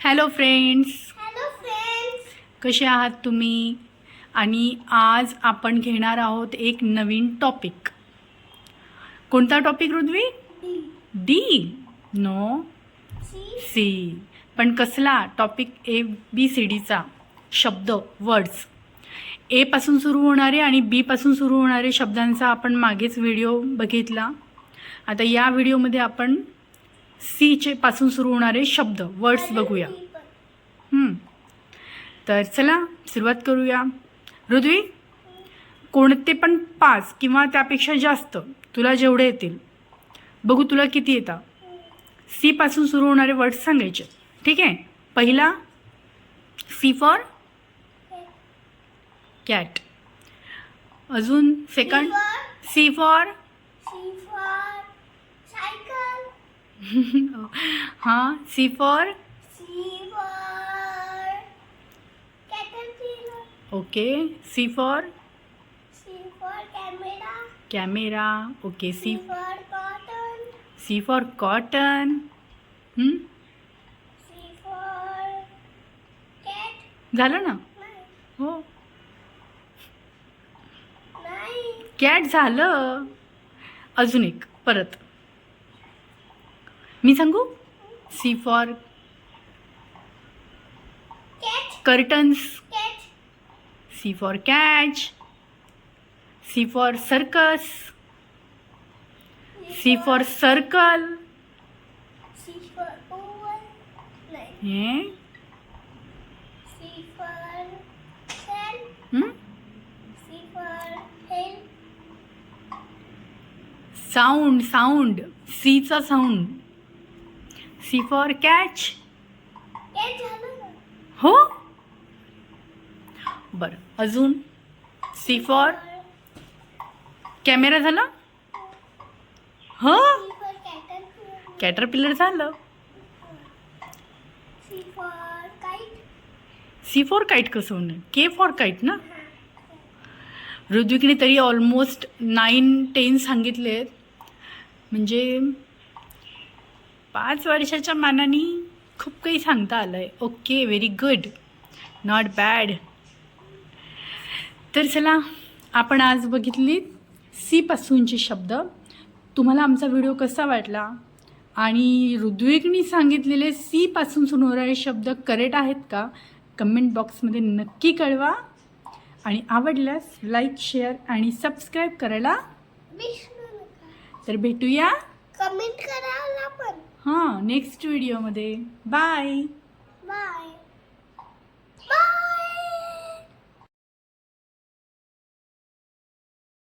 Hello friends hello friends कसे आहात तुम्ही? आणि आज आपण घेणार आहोत एक नवीन टॉपिक कोणता टॉपिक रुद्वी डी नो सी पण कसला? टॉपिक ए बी सी डीचा शब्द वर्ड्स ए पासून सुरू होणारे आणि बी पासून सुरू होणारे शब्दांचा आपण मागेच व्हिडिओ बघितला. आता या व्हिडिओमध्ये आपण सीचे पासून सुरू होणारे शब्द वर्ड्स बघूया. तर चला सुरुवात करूया. ऋद्वी कोणते पण पाच किंवा त्यापेक्षा जास्त तुला जेवढे येतील बघू तुला किती येतात सी पासून सुरू होणारे वर्ड्स सांगायचे. ठीक आहे? पहिला सी फॉर कॅट अजून second C for C for cycle हां C for okay C for camera camera okay C C for cotton C for cotton C for cat झालं ना? हो. कॅट झालं. अजून एक परत. मी सांगू? C for curtains C for catch C for circus C for circle sound sound सीचा साऊंड सी फॉर कॅच. हो? बरं अजून? C for? कॅमेरा झाला? हो? For caterpillar. झालं. C for kite. कसं होणार? के फॉर काईट ना? ऋत्विकने तरी ऑलमोस्ट नाईन टेन सांगितले आहेत म्हणजे पाच वर्षाच्या मानाने खूप काही सांगता आलं आहे okay very good not bad तर चला आपण आज बघितली सीपासूनचे शब्द. तुम्हाला आमचा व्हिडिओ कसा वाटला? आणि ऋद्विकनी सांगितलेले सीपासून सुरू होणारे शब्द करेक्ट आहेत का? कमेंट बॉक्समध्ये नक्की कळवा. आणि आवडल्यास लाईक शेअर आणि सबस्क्राईब करायला तर भेटूया. कमेंट करायला पण. हां नेक्स्ट व्हिडिओमध्ये बाय बाय